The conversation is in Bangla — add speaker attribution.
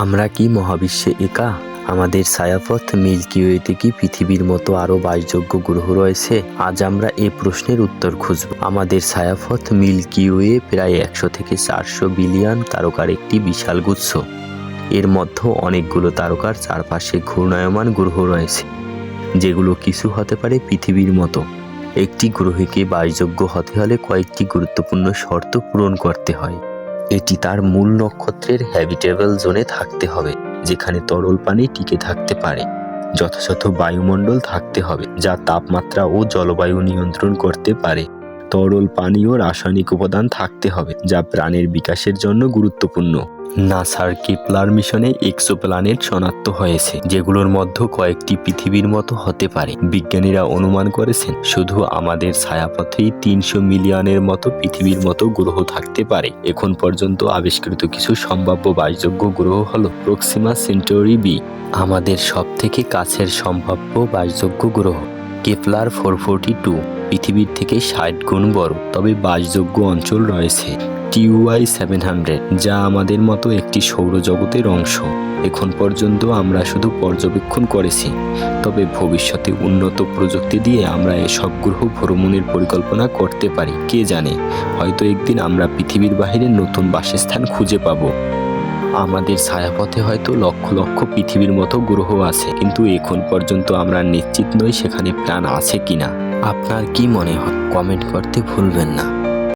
Speaker 1: আমরা কি মহাবিশ্বে একা? আমাদের ছায়াপথ মিল্কি ওয়েতে কি পৃথিবীর মতো আরও বাসযোগ্য গ্রহ রয়েছে? আজ আমরা এ প্রশ্নের উত্তর খুঁজব। আমাদের ছায়াপথ মিল্কি ওয়ে প্রায় একশো থেকে চারশো বিলিয়ন তারকার একটি বিশাল গুচ্ছ। এর মধ্যে অনেকগুলো তারকার চারপাশে ঘূর্ণায়মান গ্রহ রয়েছে, যেগুলো কিছু হতে পারে পৃথিবীর মতো। একটি গ্রহকে বাসযোগ্য হতে হলে কয়েকটি গুরুত্বপূর্ণ শর্ত পূরণ করতে হয়। এটি তার মূল নক্ষত্রের হ্যাবিটেবল জোনে থাকতে হবে, যেখানে তরল পানি টিকে থাকতে পারে। যথাযথ বায়ুমণ্ডল থাকতে হবে, যা তাপমাত্রা ও জলবায়ু নিয়ন্ত্রণ করতে পারে। তরল পানি ও রাসায়নিক উপাদান থাকতে হবে, যা প্রাণের বিকাশের জন্য গুরুত্বপূর্ণ। নাসার কেপলার মিশনে এক্সো প্ল্যানেট শনাক্ত হয়েছে, যেগুলোর মধ্যে কয়েকটি পৃথিবীর মতো হতে পারে। বিজ্ঞানীরা অনুমান করেছেন, শুধু আমাদের ছায়াপথেই তিনশো মিলিয়নের মতো পৃথিবীর মতো গ্রহ থাকতে পারে। এখন পর্যন্ত আবিষ্কৃত কিছু সম্ভাব্য বাসযোগ্য গ্রহ হল প্রক্সিমা সেন্টোরি বি, আমাদের সব থেকে কাছের সম্ভাব্য বাসযোগ্য গ্রহ। কেপলার ফোর ফোরটি টু, পৃথিবীর থেকে ষাট গুণ বড়। তবে বাসযোগ্য অঞ্চল রয়েছে টিউআই সেভেন হান্ড্রেড, যা আমাদের মতো একটি সৌরজগতের অংশ। এখন পর্যন্ত আমরা শুধু পর্যবেক্ষণ করেছি। তবে ভবিষ্যতে উন্নত প্রযুক্তি দিয়ে আমরা এসব গ্রহ ভ্রমণের পরিকল্পনা করতে পারি, কে জানে? হয়তো একদিন আমরা পৃথিবীর বাইরে নতুন বাসস্থান খুঁজে পাবো। আমাদের ছায়াপথে হয়তো লক্ষ লক্ষ পৃথিবীর মতো গ্রহ আছে, কিন্তু এখন পর্যন্ত আমরা নিশ্চিত নই সেখানে প্রাণ আছে কিনা। আপনার কি মনে হয়? কমেন্ট করতে ভুলবেন না।